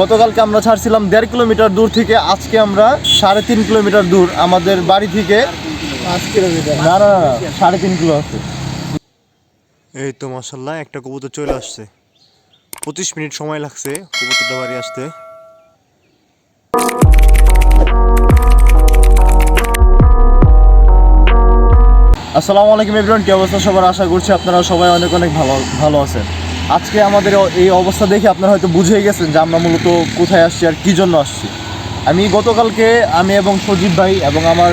গতকালকে আমরা ছাড়ছিলাম দেড় কিলোমিটার দূর থেকে আজকে আমরা সাড়ে তিন কিলোমিটার দূর আমাদের বাড়ি থেকে পাঁচ কিলোমিটার। না না না, না, সাড়ে তিন কিলো আছে। এই তো মাসাল্লাহ একটা কবুতর চলে আসছে। পঁচিশ মিনিট সময় লাগছে কবুতরটা বাড়ি আসতে। আসসালামু আলাইকুম এভরিওয়ান কি অবস্থা সবার? আশা করছি আপনারা সবাই অনেক অনেক ভালো ভালো আছেন। আজকে আমাদের এই অবস্থা দেখে আপনারা হয়তো বুঝেই গেছেন যে আমরা মূলত কোথায় আসছি আর কী জন্য আসছি। আমি গতকালকে আমি এবং সজীব ভাই এবং আমার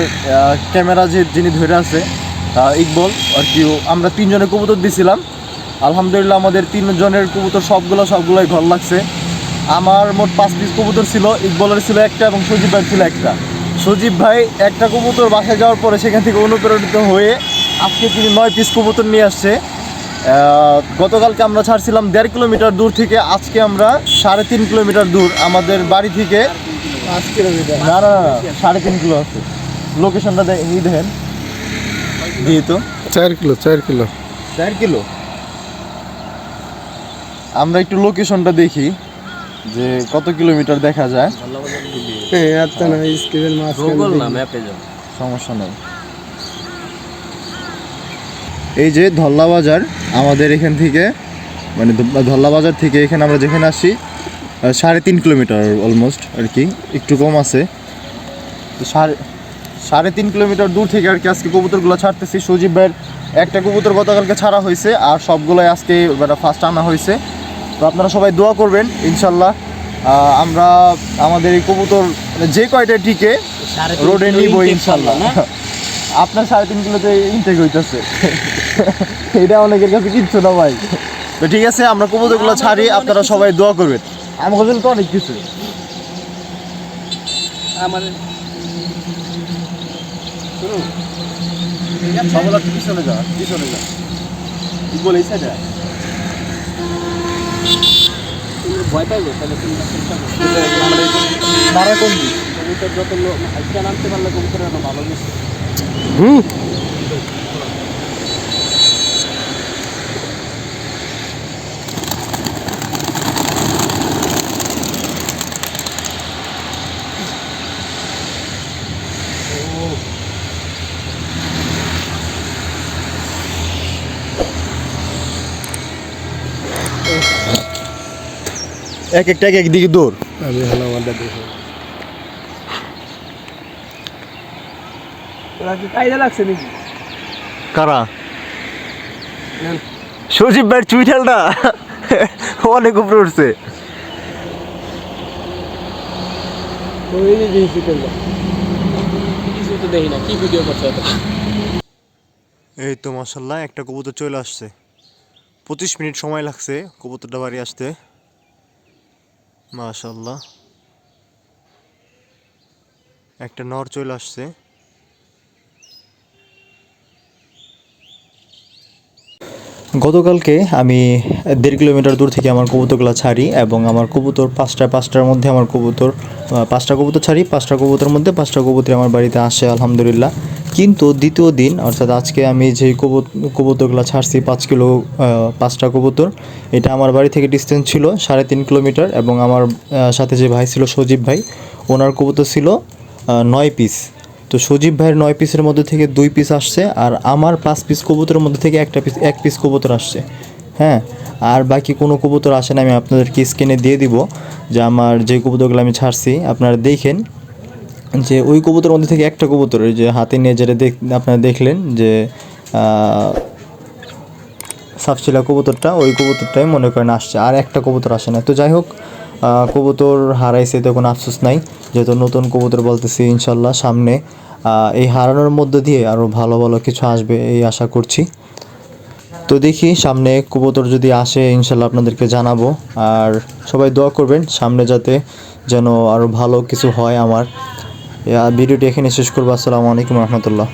ক্যামেরা যে যিনি ধরে আছে ইকবল আর কি আমরা তিনজনে কবুতর দিছিলাম। আলহামদুলিল্লাহ আমাদের তিনজনের কবুতর সবগুলো সবগুলোই ঘর লাগছে। আমার মোট পাঁচ পিস কবুতর ছিল, ইকবলের ছিল একটা এবং সজীব ভাই ছিল একটা। সজীব ভাই একটা কবুতর বাসায় যাওয়ার পরে সেখান থেকে অনুপ্রেরিত হয়ে আজকে তিনি নয় পিস কবুতর নিয়ে আসছে। গতকালকে আমরা ছাড়ছিলাম দেড় কিলোমিটার দূর থেকে আজকে আমরা সাড়ে তিন কিলোমিটার দূর আমাদের বাড়ি থেকে না না সাড়ে তিন কিলো আছে। লোকেশনটা এই দেখেন। দিয়ে তো। চার কিলো চার কিলো। চার কিলো। আমরা একটু লোকেশনটা দেখি যে কত কিলোমিটার দেখা যায়। হ্যাঁ সমস্যা নেই। এই যে ধল্লা বাজার আমাদের এখান থেকে মানে ধল্লা বাজার থেকে এখানে আমরা যেখানে আসি সাড়ে তিন কিলোমিটার অলমোস্ট আর কি একটু কম আছে। তো সাড়ে সাড়ে তিন কিলোমিটার দূর থেকে আর কি আজকে কবুতরগুলো ছাড়তেছি। সজীব ভাইয়ের একটা কবুতর গতকালকে ছাড়া হয়েছে আর সবগুলোই আজকে মানে ফার্স্ট আনা হয়েছে। তো আপনারা সবাই দোয়া করবেন ইনশাল্লাহ আমরা আমাদের এই কবুতর মানে যে কয়টা টিকে রোডে নিব ইনশাল্লাহ। আপনার সাড়ে তিন কিলোতে ইনটেক হইতেছে। এটা অনেকের কাছে কিচ্ছু না ভাই। তো ঠিক আছে আমরা কবুতরগুলো ছাড়ি আপনারা সবাই দোয়া করবেন। আমার কাছে তো অনেক কিছু। আমাদের সবগুলো পিছনে যা পিছনে যা কি বলে এই সাইডে ভয় পাইবো তাহলে কবুতর যত লোক আজকে নামতে পারলে কবুতর আরও ভালো গেছে এক একটা এক একদিকে দৌড় আমি হলো আমাদের দেখো ওরা কি কায়দা লাগছে নাকি? কারা? সজীব ভাইয়ের চুইঠালটা অনেক উপরে উঠছে। এই তো মাসাল্লাহ একটা কবুতর চলে আসছে। পঁচিশ মিনিট সময় লাগছে কবুতরটা বাড়ি আসতে। মাশাল্লাহ একটা নর চলে আসছে। গতকালকে আমি দেড় কিলোমিটার দূর থেকে আমার কবুতরগুলো ছাড়ি এবং আমার কবুতর পাঁচটা, পাঁচটার মধ্যে আমার কবুতর পাঁচটা কবুতর ছাড়ি, পাঁচটা কবুতরের মধ্যে পাঁচটা কবুতর আমার বাড়িতে আসে, আলহামদুলিল্লাহ। কিন্তু দ্বিতীয় দিন, অর্থাৎ আজকে আমি যে কবুতরগুলো ছাড়ছি, পাঁচ কিলো পাঁচটা কবুতর, এটা আমার বাড়ি থেকে ডিস্টেন্স ছিল সাড়ে তিন কিলোমিটার এবং আমার সাথে যে ভাই ছিল সজীব ভাই, ওনার কবুতর ছিল নয় পিস তো সজীব ভাইয়ের নয় পিসের মধ্যে থেকে দুই পিস আসছে, আর আমার পাঁচ পিস কবুতরের মধ্যে থেকে একটা পিস, এক পিস কবুতর আসছে। হ্যাঁ আর বাকি কোনো কবুতর আসে না, আমি আপনাদেরকে স্ক্রিনে দিয়ে দিব যে আমার যে কবুতরগুলো আমি ছাড়ছি, আপনারা দেখেন যে ওই কবুতরের মধ্যে থেকে একটা কবুতর যে হাতে নিয়ে যেটা দেখ, আপনারা দেখলেন যে সাফচিলা কবুতরটা, ওই কবুতরটাই মনে করেন আসছে, আর একটা কবুতর আসে না। তো যাই হোক কবুতর হারাইছে তো কোনো আফসোস নাই, যেহেতু নতুন কবুতর বলতেছি, ইনশাল্লাহ সামনে এই হারানোর মধ্য দিয়ে আরও ভালো ভালো কিছু আসবে এই আশা করছি। তো দেখি সামনে কুবতর যদি আসে, ইনশাল্লাহ আপনাদেরকে জানাব। আর সবাই দোয়া করবেন সামনে যাতে যেন আরও ভালো কিছু হয় আমার। ভিডিওটি এখানে শেষ করব। আসসালামু আলাইকুম রহমতুল্লাহ।